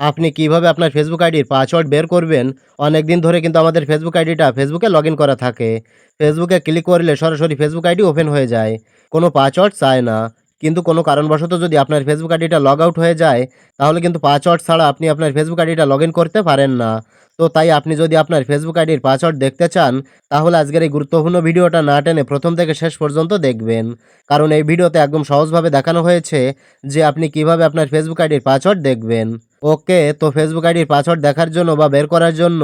আপনি কীভাবে আপনার ফেসবুক আইডির পাসওয়ার্ড বের করবেন? অনেক দিন ধরে কিন্তু আমাদের ফেসবুক আইডিটা ফেসবুকে লগ ইন করা থাকে। ফেসবুকে ক্লিক করলে সরাসরি ফেসবুক আইডি ওপেন হয়ে যায়। কোনো পাসওয়ার্ড চায় না। কিন্তু কোনো কারণবশত যদি আপনার ফেসবুক আইডিটা লগ আউট হয়ে যায়, তাহলে কিন্তু পাসওয়ার্ড ছাড়া আপনি আপনার ফেসবুক আইডিটা লগ ইন করতে পারেন না। তো তাই আপনি যদি আপনার ফেসবুক আইডির পাসওয়ার্ড দেখতে চান, তাহলে আজকের এই গুরুত্বপূর্ণ ভিডিওটা না টেনে প্রথম থেকে শেষ পর্যন্ত দেখবেন। কারণ এই ভিডিওতে একদম সহজভাবে দেখানো হয়েছে যে আপনি কীভাবে আপনার ফেসবুক আইডির পাসওয়ার্ড দেখবেন। ওকে, তো ফেসবুক আইডির পাসওয়ার্ড দেখার জন্য বা বের করার জন্য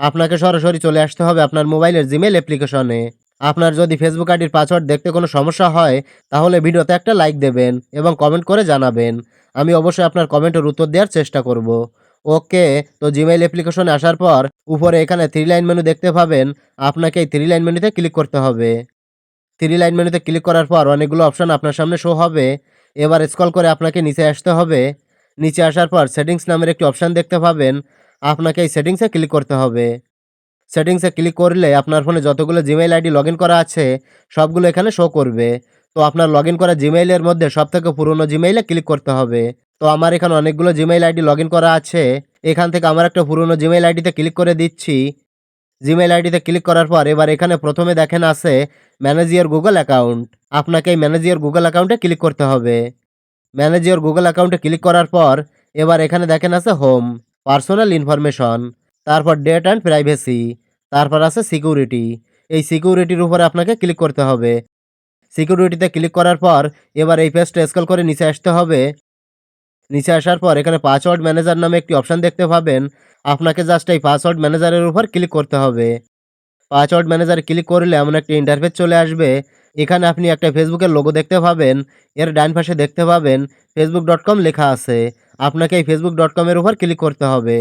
আপনাকে সরাসরি চলে আসতে হবে আপনার মোবাইলের জিমেল অ্যাপ্লিকেশনে আপনার যদি ফেসবুক আইডির পাসওয়ার্ড দেখতে কোনো সমস্যা হয়, তাহলে ভিডিওতে একটা লাইক দেবেন এবং কমেন্ট করে জানাবেন। আমি অবশ্যই আপনার কমেন্টের উত্তর দেওয়ার চেষ্টা করব। ওকে, তো জিমেইল অ্যাপ্লিকেশনে আসার পর উপরে এখানে থ্রি লাইন মেনু দেখতে পাবেন। আপনাকে এই থ্রি লাইন মেনুতে ক্লিক করতে হবে। থ্রি লাইন মেনুতে ক্লিক করার পর অনেকগুলো অপশান আপনার সামনে শো হবে। এবার স্ক্রল করে আপনাকে নিচে আসতে হবে। নিচে আসার পর সেটিংস নামের একটি অপশান দেখতে পাবেন। আপনাকে এই সেটিংসে ক্লিক করতে হবে। সেটিংসে ক্লিক করলে আপনার ফোনে যতগুলো জিমেইল আইডি লগ করা আছে, সবগুলো এখানে শো করবে। তো আপনার লগ করা জিমেইলের মধ্যে সবথেকে পুরনো জিমেইলে ক্লিক করতে হবে। তো আমার এখানে অনেকগুলো জিমেইল আইডি লগ করা আছে। এখান থেকে আমার একটা পুরনো জিমেইল আইডিতে ক্লিক করে দিচ্ছি। জিমেইল আইডিতে ক্লিক করার পর এবার এখানে প্রথমে দেখেন আছে ম্যানেজ ইয়োর গুগল অ্যাকাউন্ট আপনাকে এই ম্যানেজ ইয়োর গুগল অ্যাকাউন্টে ক্লিক করতে হবে। ম্যানেজ ইয়োর গুগল অ্যাকাউন্টে ক্লিক করার পর এবার এখানে দেখেন আছে হোম, পার্সোনাল ইনফরমেশন, তারপর ডেট অ্যান্ড প্রাইভেসি, তারপর আছে সিকিউরিটি। এই সিকিউরিটির উপরে আপনাকে ক্লিক করতে হবে। সিকিউরিটিতে ক্লিক করার পর এবার এই পেজটা স্ক্রল করে নিচে আসতে হবে। নিচে আসার পর এখানে পাসওয়ার্ড ম্যানেজার নামে একটি অপশান দেখতে পাবেন। আপনাকে জাস্ট এই পাসওয়ার্ড ম্যানেজারের উপর ক্লিক করতে হবে। পাসওয়ার্ড ম্যানেজারে ক্লিক করলে এমন একটা ইন্টারফেস চলে আসবে। এখানে আপনি একটা ফেসবুকের লোগো দেখতে পাবেন, এর ডান পাশে দেখতে পাবেন ফেসবুক ডট কম লেখা আছে। আপনাকে এই ফেসবুক ডট কমের উপর ক্লিক করতে হবে।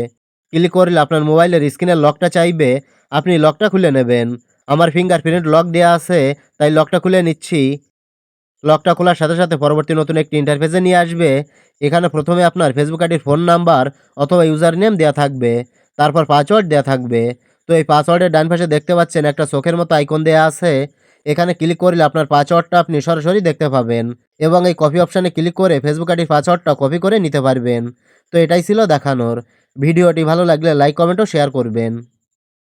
ক্লিক করলে আপনার মোবাইলের স্ক্রিনের লকটা চাইবে, আপনি লকটা খুলে নেবেন। আমার ফিঙ্গারপ্রিন্ট লক দেওয়া আছে, তাই লকটা খুলে নিচ্ছি। লকটা খোলার সাথে সাথে পরবর্তী নতুন একটি ইন্টারফেসে নিয়ে আসবে। এখানে প্রথমে আপনার ফেসবুক আইডির ফোন নাম্বার অথবা ইউজার নেম দেওয়া থাকবে, তারপর পাসওয়ার্ড দেওয়া থাকবে। তো এই পাসওয়ার্ডের ডান পাশে দেখতে পাচ্ছেন একটা চোখের মতো আইকন দেওয়া আছে। এখানে ক্লিক করলে আপনার পাসওয়ার্ডটা আপনি সরাসরি দেখতে পাবেন এবং এই কপি অপশানে ক্লিক করে ফেসবুক আইডির পাসওয়ার্ডটা কপি করে নিতে পারবেন। তো এটাই ছিল দেখানোর। ভিডিওটি ভালো লাগলে লাইক কমেন্ট ও শেয়ার করবেন।